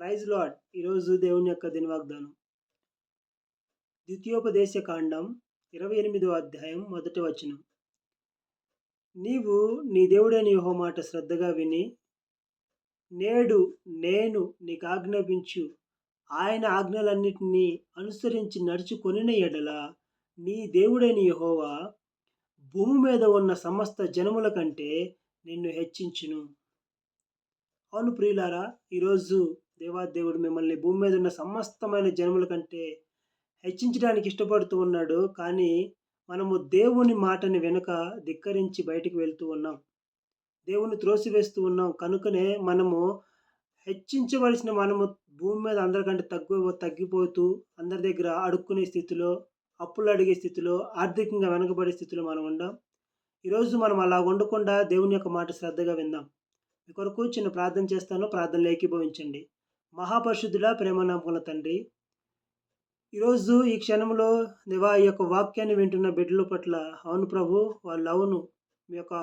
Praise lord ఈరోజు దేవుని యొక్క దినవాగ్దానం. ద్వితీయోపదేశ కాండం ఇరవై ఎనిమిదో అధ్యాయం మొదటి వచనం. నీవు నీ దేవుడైన యోహో మాట శ్రద్ధగా విని నేడు నేను నీకు ఆజ్ఞాపించు ఆయన ఆజ్ఞలన్నిటినీ అనుసరించి నడుచుకొనిన ఎడల నీ దేవుడైన యహోవా భూమి మీద ఉన్న సమస్త జనముల కంటే నిన్ను హెచ్చించును. అవును ప్రియులారా ఈరోజు దేవాదేవుడు మిమ్మల్ని భూమి మీద ఉన్న సమస్తమైన జన్మల కంటే హెచ్చించడానికి ఇష్టపడుతూ ఉన్నాడు. కానీ మనము దేవుని మాటని వెనుక ధిక్కరించి బయటికి వెళ్తూ ఉన్నాం. దేవుని త్రోసివేస్తూ ఉన్నాం. కనుకనే మనము హెచ్చించవలసిన మనము భూమి మీద అందరికంటే తగ్గు తగ్గిపోతూ అందరి దగ్గర అడుక్కునే స్థితిలో అప్పులు అడిగే స్థితిలో ఆర్థికంగా వెనకబడే స్థితిలో మనం ఉండాం. ఈరోజు మనం అలా ఉండకుండా దేవుని యొక్క మాట శ్రద్ధగా విందాం. మీ కొరకు చిన్న ప్రార్థన చేస్తాను. ప్రార్థనలు ఏకీభవించండి. మహాపరిశుద్ధుడ ప్రేమనామకుల తండ్రి. ఈరోజు ఈ క్షణంలో దేవా ఈ యొక్క వాక్యాన్ని వింటున్న బిడ్డల పట్ల అవును ప్రభు వాళ్ళు అవును. మీ యొక్క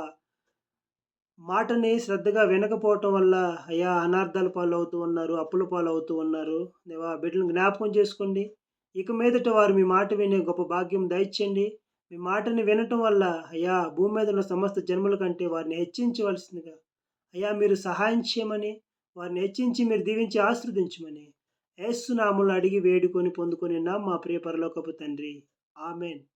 మాటని శ్రద్ధగా వినకపోవటం వల్ల అయా అనార్థాల పాలు అవుతూ ఉన్నారు అప్పుల పాలు అవుతూ ఉన్నారు. దేవా బిడ్డలను జ్ఞాపకం చేసుకోండి. ఇక మీదట వారు మీ మాట వినే గొప్ప భాగ్యం దయచేయండి. మీ మాటని వినటం వల్ల అయా భూమి మీద ఉన్న సమస్త జన్మల కంటే వారిని హెచ్చించవలసిందిగా. అయ్యా మీరు సహాయం చేయమని వారిని హెచ్చించి మీరు దీవించి ఆశ్రదించమని ఏసునాములు అడిగి వేడుకొని పొందుకొని నా మా ప్రియ పరలోకపు తండ్రి. ఆమెన్.